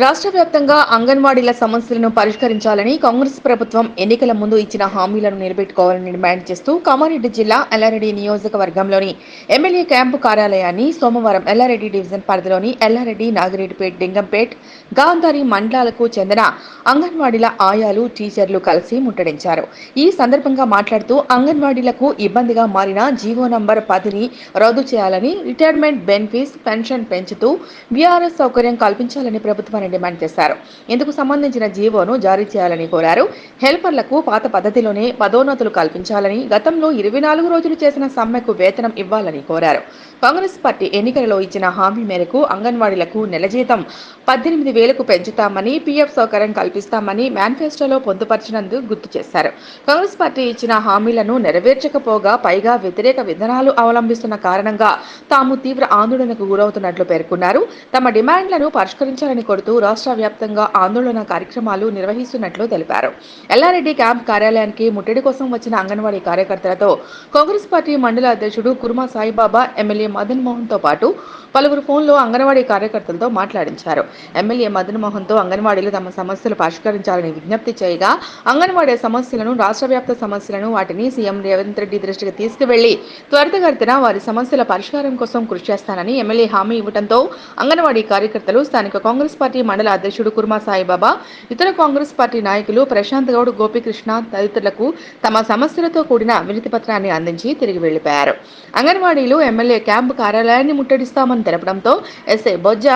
రాష్ట్ర వ్యాప్తంగా అంగన్వాడీల సమస్యలను పరిష్కరించాలని కాంగ్రెస్ ప్రభుత్వం ఎన్నికల ముందు ఇచ్చిన హామీలను నిలబెట్టుకోవాలని డిమాండ్ చేస్తూ కామారెడ్డి జిల్లా ఎల్లారెడ్డి నియోజకవర్గంలోని ఎమ్మెల్యే క్యాంపు కార్యాలయాన్ని సోమవారం ఎల్లారెడ్డి డివిజన్ పరిధిలోని ఎల్లారెడ్డి నాగిరెడ్డిపేట్ డింగంపేట్ గాంధారి మండలాలకు చెందిన అంగన్వాడీల ఆయాలు టీచర్లు కలిసి ముట్టడించారు. ఈ సందర్భంగా మాట్లాడుతూ అంగన్వాడీలకు ఇబ్బందిగా మారిన జీవో నంబర్ పదిని రద్దు చేయాలని రిటైర్మెంట్ బెనిఫిట్స్ పెన్షన్ పెంచుతూ బీఆర్ఎస్ సౌకర్యం కల్పించాలని చేయాలని డిమాండ్ చేశారు. ఇందుకు సంబంధించిన జీవోను జారీ చేయాలని కోరారు. హెల్పర్లకు పాత పద్ధతిలోనే పదోన్నతులు కల్పించాలని గతంలో ఇరవై నాలుగు రోజులు చేసిన సమ్మెకు వేతనం ఇవ్వాలని కోరారు. కాంగ్రెస్ పార్టీ ఎన్నికలలో ఇచ్చిన హామీ మేరకు అంగన్వాడీలకు నెల జీతం పద్దెనిమిది వేలకు పెంచుతామని పీఎఫ్ సౌకర్యం కల్పిస్తామని మేనిఫెస్టోలో పొందుపరిచినందుకు గుర్తు చేశారు. కాంగ్రెస్ పార్టీ ఇచ్చిన హామీలను నెరవేర్చకపోగా పైగా వ్యతిరేక విధానాలు అవలంబిస్తున్న కారణంగా తాము తీవ్ర ఆందోళనకు గురవుతున్నట్లు పేర్కొన్నారు. తమ డిమాండ్లను పరిష్కరించాలని కోరుతూ రాష్ట్ర వ్యాప్తంగా ఆందోళన కార్యక్రమాలు నిర్వహిస్తున్నట్లు తెలిపారు. ఎల్లారెడ్డి క్యాంప్ కార్యాలయానికి ముట్టడి కోసం వచ్చిన అంగన్వాడీ కార్యకర్తలతో కాంగ్రెస్ పార్టీ మండల అధ్యక్షుడు కుర్మా సాయిబాబా ఎమ్మెల్యే మదన్ మోహన్తో పాటు పలువురు ఫోన్లో అంగన్వాడీ కార్యకర్తలతో మాట్లాడించారు. ఎమ్మెల్యే మదన్ మోహన్తో అంగన్వాడీలు తమ సమస్యలు పరిష్కరించాలని విజ్ఞప్తి చేయగా అంగన్వాడీ సమస్యలను రాష్ట్ర వ్యాప్త సమస్యలను వాటిని సీఎం రేవంత్ రెడ్డి దృష్టికి తీసుకువెళ్ళి త్వరితగతిన వారి సమస్యల పరిష్కారం కోసం కృషి చేస్తానని ఎమ్మెల్యే హామీ ఇవ్వడంతో అంగన్వాడీ కార్యకర్తలు స్థానిక కాంగ్రెస్ పార్టీ మండల అధ్యక్షుడు కుర్మా సాయిబాబా ఇతర కాంగ్రెస్ పార్టీ నాయకులు ప్రశాంత్ గౌడ్ గోపికృష్ణ తదితరులకు తమ సమస్యలతో కూడిన వినతి పత్రాన్ని అందించి తిరిగి వెళ్ళిపోయారు. అంగన్వాడీలు ఎమ్మెల్యే క్యాంపు కార్యాలయాన్ని ముట్టడిస్తామని తెలపడంతో ఎస్ఐ బొజ్జ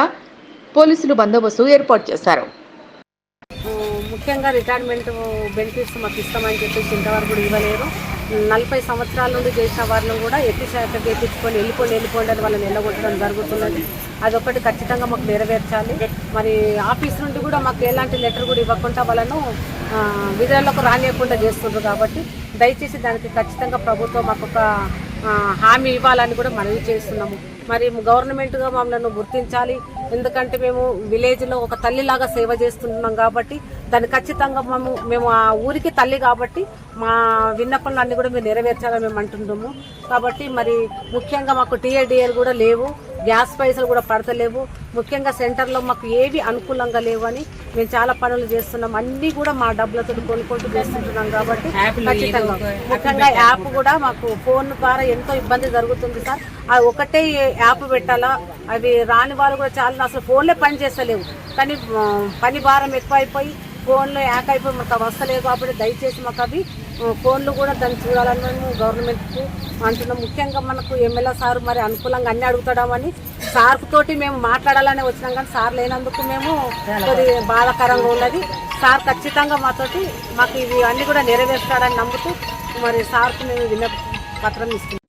పోలీసులు బందోబస్తు ఏర్పాటు చేశారు. ముఖ్యంగా రిటైర్మెంట్ బెనిఫిట్స్ మాకు ఇస్తామని చెప్పేసి ఇంతవరకు ఇవ్వలేరు నలభై సంవత్సరాల నుండి చేసిన వాళ్ళని కూడా ఎత్తి శాఖ చేయించుకొని వెళ్ళిపోండి వెళ్ళిపోండి అని వాళ్ళని వెళ్ళగొట్టడం జరుగుతున్నది. అదొకటి ఖచ్చితంగా మాకు నెరవేర్చాలి. మరి ఆఫీస్ నుండి కూడా మాకు ఎలాంటి లెటర్ కూడా ఇవ్వకుండా వాళ్ళను విధులకు రానియకుండా చేస్తుండ్రు కాబట్టి దయచేసి దానికి ఖచ్చితంగా ప్రభుత్వం మాకు ఒక హామీ ఇవ్వాలని కూడా మనవి చేస్తున్నాము. మరి గవర్నమెంట్గా మమ్మల్ని గుర్తించాలి. ఎందుకంటే మేము విలేజ్లో ఒక తల్లిలాగా సేవ చేస్తున్నాం కాబట్టి దాన్ని ఖచ్చితంగా మేము మేము ఆ ఊరికి తల్లి కాబట్టి మా విన్నపంలు అన్నీ కూడా మేము నెరవేర్చాలని మేము అంటున్నాము కాబట్టి మరి ముఖ్యంగా మాకు టీఏడిఎల్ కూడా లేవు గ్యాస్ పైసలు కూడా పడతలేవు. ముఖ్యంగా సెంటర్లో మాకు ఏవి అనుకూలంగా లేవు అని మేము చాలా పనులు చేస్తున్నాం. అన్ని కూడా మా డబ్బులతో కొనుక్కుంటూ చేస్తుంటున్నాం కాబట్టి ఖచ్చితంగా. ముఖ్యంగా యాప్ కూడా మాకు ఫోన్ ద్వారా ఎంతో ఇబ్బంది జరుగుతుంది సార్. అది ఒకటే యాప్ పెట్టాలా? అవి రాని వాళ్ళు కూడా చాలా అసలు ఫోన్లే పని చేస్తలేవు. కానీ పని భారం ఎక్కువైపోయి ఫోన్లో యాక్ అయిపోయి మాకు అవి వస్తలేవు కాబట్టి దయచేసి మాకు అవి ఫోన్లు కూడా దాన్ని చూడాలని మేము గవర్నమెంట్కు అంటున్నాం. ముఖ్యంగా మనకు ఎమ్మెల్యే సార్ మరి అనుకూలంగా అన్ని అడుగుతాడమని సార్ తోటి మేము మాట్లాడాలని వచ్చినాం కానీ సార్ లేనందుకు మేము కొద్ది బాధాకరంగా ఉన్నది. సార్ ఖచ్చితంగా మాతోటి మాకు ఇవి అన్ని కూడా నెరవేర్స్తాడని నమ్ముతూ మరి సార్కు మేము విన్న పత్రం ఇస్తున్నాం.